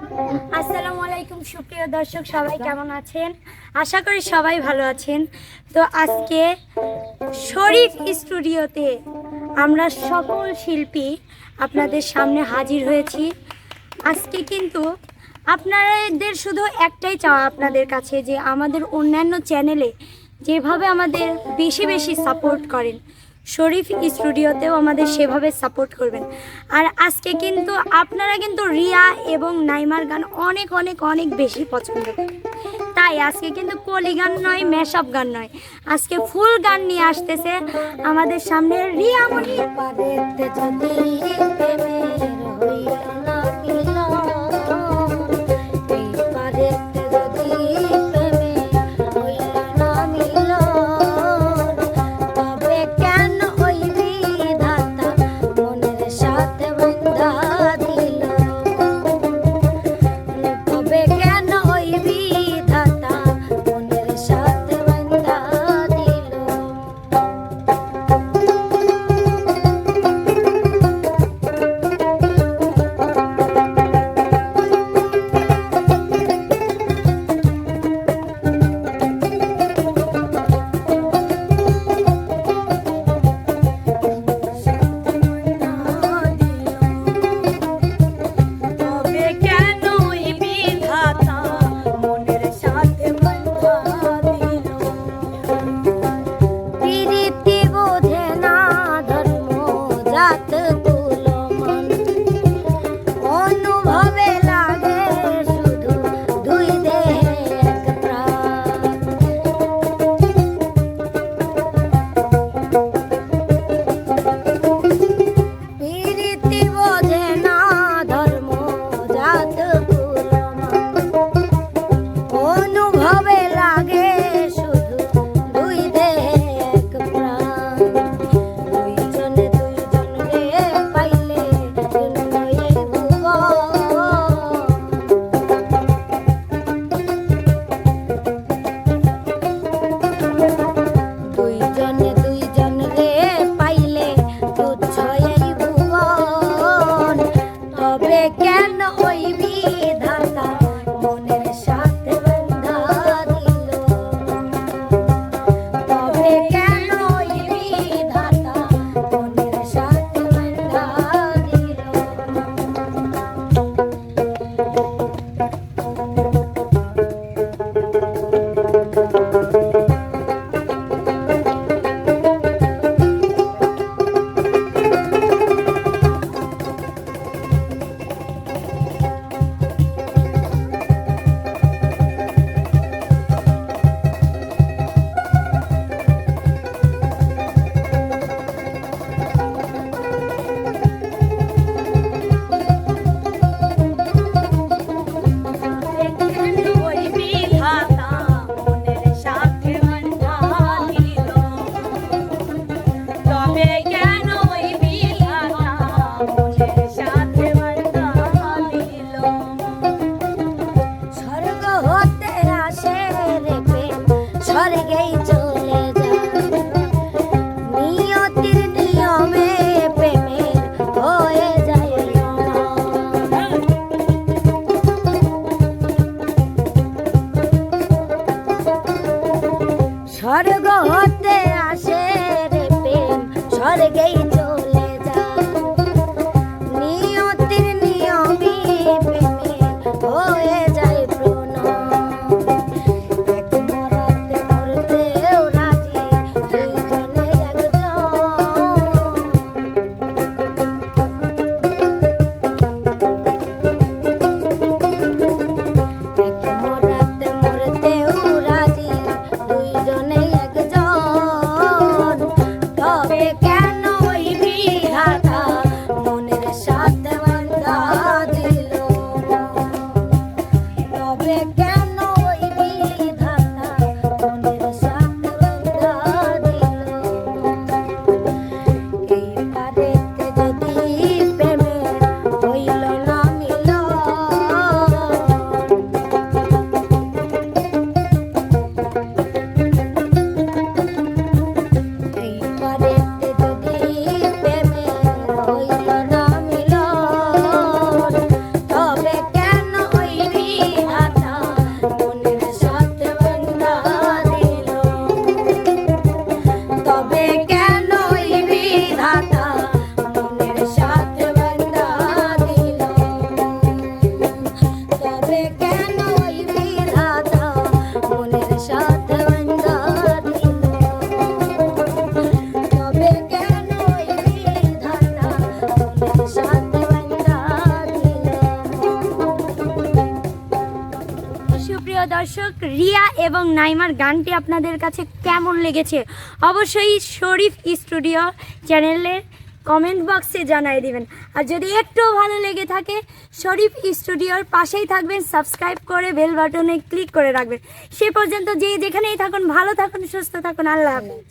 আসসালামু আলাইকুম, সুপ্রিয় দর্শক, সবাই কেমন আছেন? আশা করি সবাই ভালো আছেন। তো আজকে শরীফ স্টুডিওতে আমরা সকল শিল্পী আপনাদের সামনে হাজির হয়েছি। আজকে কিন্তু আপনাদের শুধু একটাই চাওয়া আপনাদের কাছে যে আমাদের অন্যান্য চ্যানেলে যেভাবে আমাদের বেশি বেশি সাপোর্ট করেন শরীফ স্টুডিওতেও আমাদের সেভাবে সাপোর্ট করবেন। আর আজকে কিন্তু আপনারা কিন্তু রিয়া এবং নাইমার গান অনেক অনেক অনেক বেশি পছন্দ করেন। তাই আজকে কিন্তু কলি গান নয় মেশাপ গান নয়। আজকে ফুল গান নিয়ে আসতেছে আমাদের সামনে রিয়া মনি হতে আসে রে প্রেম স্বর্গেই দর্শক, রিয়া এবং নাইমার গানটি আপনাদের কাছে কেমন লেগেছে? অবশ্যই শরীফ স্টুডিও চ্যানেলের কমেন্ট বক্সে জানাই দিবেন। আর যদি একটু ভালো লেগে থাকে, শরীফ স্টুডিওর পাশেই থাকবেন সাবস্ক্রাইব করে বেল বাটনে ক্লিক করে রাখবেন। সে পর্যন্ত যে যেখানেই থাকুন, ভালো থাকুন, সুস্থ থাকুন, আল্লাহ হাফেজ।